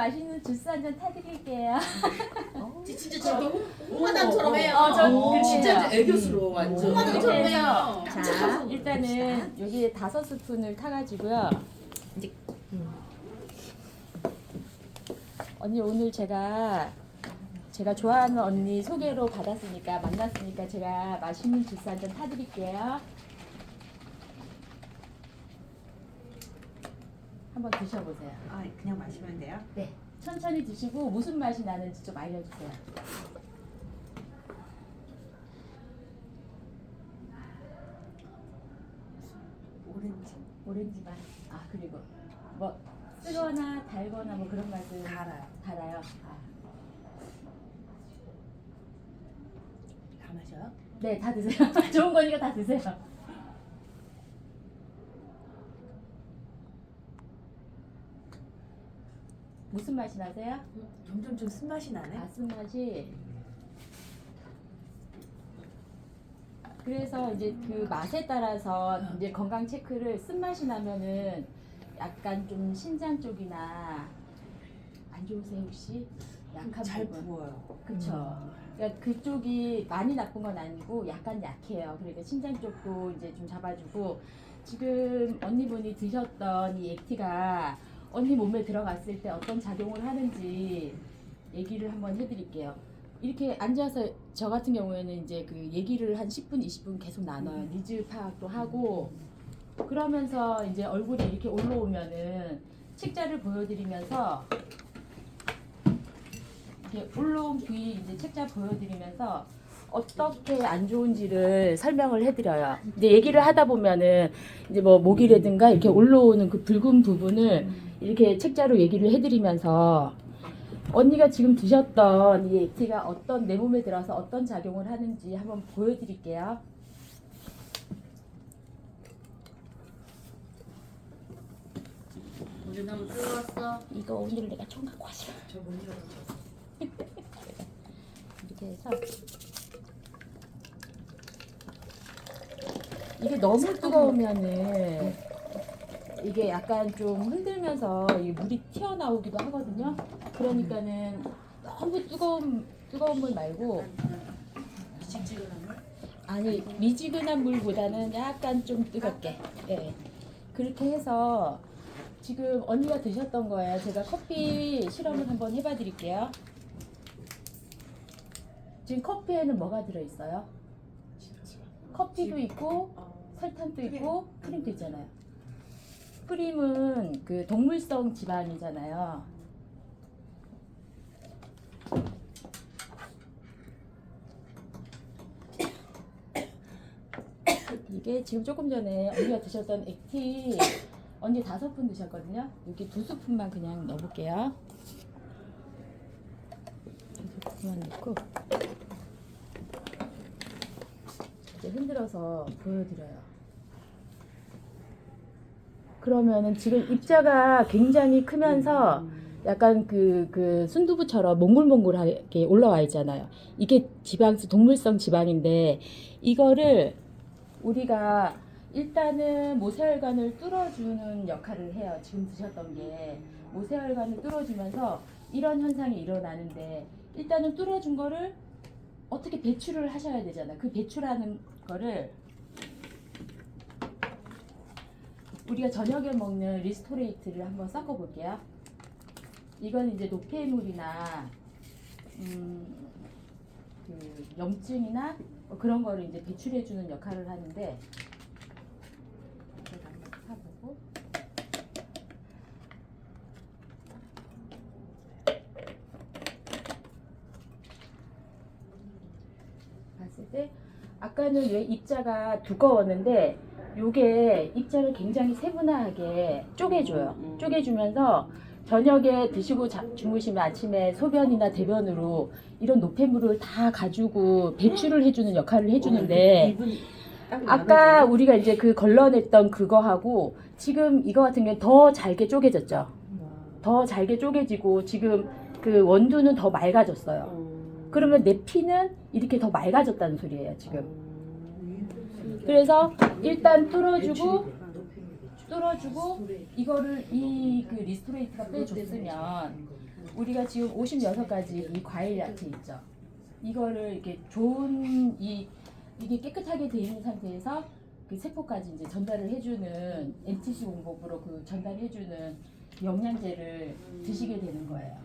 맛있는 주스 한 잔 타드릴게요. 진짜 저렇게 홍마당처럼 해요. 어, 저 어, 그렇게 진짜. 애교스러워 완전. 이렇게 홍마당처럼 해서 해요. 자 일단은 여기 다섯 스푼을 타가지고요. 이제 언니 오늘 제가 제가 좋아하는 언니 소개로 받았으니까 만났으니까 제가 맛있는 주스 한 잔 타드릴게요. 한번 드셔보세요. 아, 그냥 마시면 돼요? 네, 천천히 드시고 무슨 맛이 나는지 좀 알려주세요. 오렌지. 오렌지 맛. 아 그리고 뭐 쓰거나 달거나 뭐 그런 맛은 달아요. 달아요. 아. 다 마셔요? 네, 다 드세요. 좋은 거니까 다 드세요. 무슨 맛이 나세요? 점점 좀 쓴맛이 나네. 아, 쓴맛이. 그래서 이제 그 맛에 따라서 이제 건강 체크를 쓴맛이 나면은 약간 좀 신장 쪽이나 안 좋으세요 혹시? 약한 잘 부분. 부어요. 그쵸. 그러니까 그쪽이 많이 나쁜 건 아니고 약간 약해요. 그러니까 신장 쪽도 이제 좀 잡아주고 지금 언니분이 드셨던 이 액티가 언니 몸에 들어갔을 때 어떤 작용을 하는지 얘기를 한번 해드릴게요. 이렇게 앉아서 저 같은 경우에는 이제 그 얘기를 한 10분, 20분 계속 나눠요. 니즈 파악도 하고 그러면서 이제 얼굴이 이렇게 올라오면은 책자를 보여드리면서 이렇게 올라온 부위 이제 책자 보여드리면서 어떻게 안 좋은지를 설명을 해드려요. 이제 얘기를 하다 보면은 이제 뭐 목이라든가 이렇게 올라오는 그 붉은 부분을 이렇게 책자로 얘기를 해드리면서 언니가 지금 드셨던 이 액티가 어떤 내 몸에 들어서 어떤 작용을 하는지 한번 보여드릴게요. 우리 너무 뜨거웠어. 이거 오늘 내가 총 갖고 왔어. 저. 이렇게 해서 이게 너무 뜨거우면은 이게 약간 좀 흔들면서 이 물이 튀어나오기도 하거든요. 그러니까는 너무 뜨거운 뜨거운 물 말고? 아니 미지근한 물보다는 약간 좀 뜨겁게. 예. 그렇게 해서 지금 언니가 드셨던 거예요. 제가 커피 실험을 한번 해봐 드릴게요. 지금 커피에는 뭐가 들어 있어요? 커피도 있고 설탕도 있고 크림도 있잖아요. 크림은 그 동물성 지방이잖아요. 이게 지금 조금 전에 언니가 드셨던 액티 언니 다섯 푼 드셨거든요. 여기 두 스푼만 그냥 넣어볼게요. 두 스푼만 넣고 이제 흔들어서 보여드려요. 그러면은 지금 입자가 굉장히 크면서 약간 그, 그 순두부처럼 몽글몽글하게 올라와 있잖아요. 이게 지방수, 동물성 지방인데 이거를 우리가 일단은 모세혈관을 뚫어주는 역할을 해요. 지금 드셨던 게 모세혈관을 뚫어주면서 이런 현상이 일어나는데 일단은 뚫어준 거를 어떻게 배출을 하셔야 되잖아. 그 배출하는 거를 우리가 저녁에 먹는 리스토레이트를 한번 섞어 볼게요. 이건 이제 노폐물이나 음, 그 염증이나 뭐 그런 거를 이제 배출해 주는 역할을 하는데 한번 사보고 봤을 때 아까는 왜 입자가 두꺼웠는데 요게 입자를 굉장히 세분화하게 쪼개줘요. 음, 음. 쪼개주면서 저녁에 드시고 자, 주무시면 아침에 소변이나 대변으로 이런 노폐물을 다 가지고 배출을 해주는 역할을 해주는데 아까 우리가 이제 그 걸러냈던 그거하고 지금 이거 같은 경우는 더 잘게 쪼개졌죠. 더 잘게 쪼개지고 지금 그 원두는 더 맑아졌어요. 그러면 내 피는 이렇게 더 맑아졌다는 소리예요, 지금. 그래서 일단 뚫어주고 뚫어주고 이거를 이 그 리스토레이트가 빼줬으면 우리가 지금 56가지 이 과일 야채 있죠. 이거를 이렇게 좋은 이 이게 깨끗하게 돼 있는 상태에서 그 세포까지 이제 전달을 해주는 MTC 공법으로 그 전달해주는 영양제를 드시게 되는 거예요.